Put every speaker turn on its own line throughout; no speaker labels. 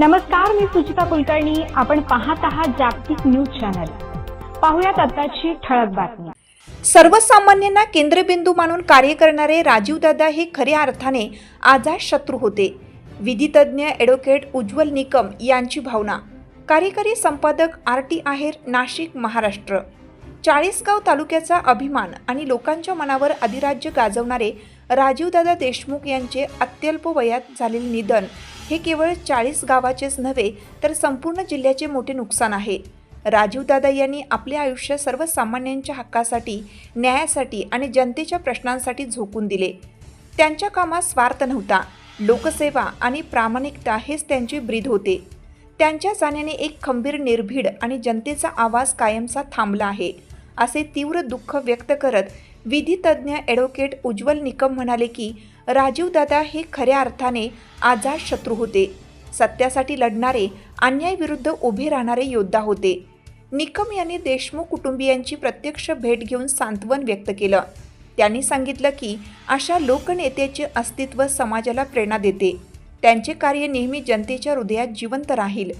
नमस्कार मी सुचिता कुलकर्णी. आपण पाहत आहात जागतिक न्यूज चॅनल. पाहुयात आताची ठळक बातमी.
सर्वसामान्यांना केंद्रबिंदू मानून कार्य करणारे राजीवदादा हे खऱ्या अर्थाने आजाद शत्रू होते. विधितज्ञ ॲडव्होकेट उज्ज्वल निकम यांची भावना. कार्यकारी संपादक आर टी आहेर नाशिक महाराष्ट्र. चाळीसगाव तालुक्याचा अभिमान आणि लोकांच्या मनावर अधिराज्य गाजवणारे राजीवदादा देशमुख यांचे अत्यल्प वयात झालेले निधन हे केवळ चाळीस गावाचेच नव्हे तर संपूर्ण जिल्ह्याचे मोठे नुकसान आहे. राजीवदादा यांनी आपले आयुष्य सर्वसामान्यांच्या हक्कासाठी न्यायासाठी आणि जनतेच्या प्रश्नांसाठी झोकून दिले. त्यांच्या कामात स्वार्थ नव्हता. लोकसेवा आणि प्रामाणिकता हेच त्यांचे ब्रीद होते. त्यांच्या जाण्याने एक खंबीर निर्भीड आणि जनतेचा आवाज कायमचा थांबला आहे. असे तीव्र दुःख व्यक्त करत विधितज्ञ ॲडव्होकेट उज्ज्वल निकम म्हणाले की राजीवदादा हे खऱ्या अर्थाने आझाद शत्रू होते. सत्यासाठी लढणारे अन्यायविरुद्ध उभे राहणारे योद्धा होते. निकम यांनी देशमुख कुटुंबियांची प्रत्यक्ष भेट घेऊन सांत्वन व्यक्त केलं. त्यांनी सांगितलं की अशा लोकनेत्याचे अस्तित्व समाजाला प्रेरणा देते. त्यांचे कार्य नेहमी जनतेच्या हृदयात जिवंत राहील.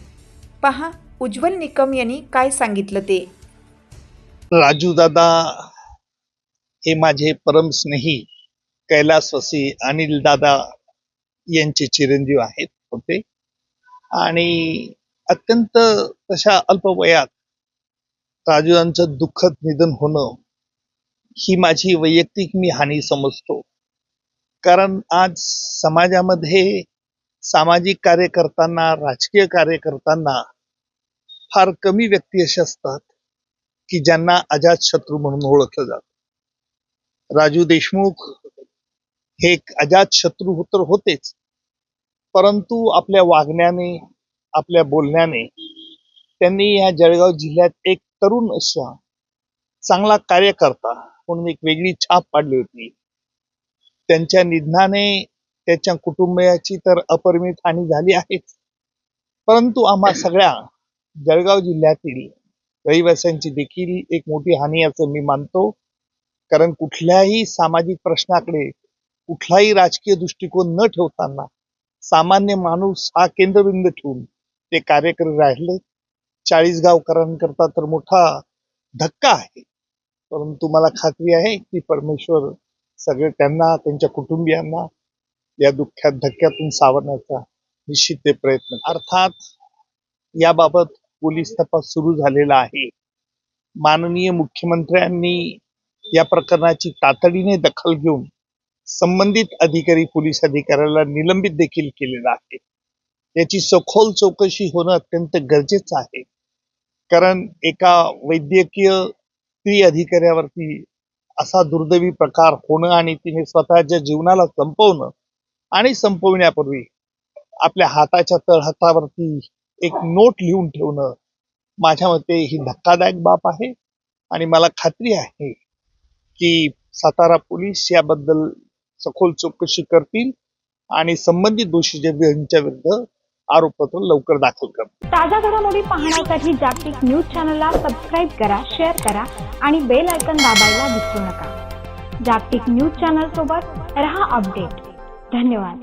पहा उज्ज्वल निकम यांनी काय सांगितलं ते?
राजू दादा हे माझे परम स्नेही कैलासवासी अनिल दादा यांचे चिरंजीव आहेत होते. आणि अत्यंत तशा अल्पवयात राजूदांचं दुःखद निधन होणं ही माझी वैयक्तिक मी हानी समजतो. कारण आज समाजामध्ये सामाजिक कार्य करताना राजकीय कार्य करताना फार कमी व्यक्ती अशा असतात की ज्यांना अजात शत्रू म्हणून ओळखलं जात. राजू देशमुख हे एक अजात शत्रू हो- तर होतेच. परंतु आपल्या वागण्याने आपल्या बोलण्याने त्यांनी या जळगाव जिल्ह्यात एक तरुण असा चांगला कार्यकर्ता म्हणून एक वेगळी छाप पाडली होती. त्यांच्या निधनाने त्याच्या कुटुंबियाची तर अपरिमित हानी झाली आहेच. परंतु आम्हा सगळ्या जळगाव जिल्ह्यातील रहिवाशांची देखील एक मोठी हानी असं मी मानतो. कारण कुठल्याही सामाजिक प्रश्नाकडे कुठलाही राजकीय दृष्टिकोन न ठेवताना सामान्य माणूस हा केंद्रबिंद ठेवून ते कार्य करत राहिले. चाळीस गावकरांकरता तर मोठा धक्का आहे. परंतु मला खात्री आहे की परमेश्वर सगळे त्यांना त्यांच्या कुटुंबियांना या दुःख्यात धक्क्यातून सावरण्याचा निश्चित ते प्रयत्न अर्थात याबाबत पोलीस तपास सुरू झालेला आहे. माननीय मुख्यमंत्र्यांनी या प्रकरणाची तातडीने दखल घेऊन संबंधित अधिकारी पोलीस अधिकाऱ्याला निलंबित देखील केलेलं आहे. याची सखोल चौकशी होणं अत्यंत गरजेचं आहे. कारण एका वैद्यकीय स्त्री अधिकाऱ्यावरती असा दुर्दैवी प्रकार होणं आणि तिने स्वतःच्या जीवनाला संपवणं आणि संपवण्यापूर्वी आपल्या हाताच्या तळहातावरती एक नोट लिहून ठेवणं माझ्या मते ही धक्कादायक बाब आहे. आणि मला खात्री आहे की सातारा पोलीस याबद्दल सखोल चौकशी करतील आणि संबंधित दोषी यांच्या विरुद्ध आरोपपत्र लवकर दाखल करतील.
ताज्या घडामोडी पाहण्यासाठी जागतिक न्यूज चॅनलला सबस्क्राईब करा शेअर करा आणि बेल आयकन दाबायला विसरू नका. जागतिक न्यूज चॅनल सोबत रहा अपडेट. धन्यवाद.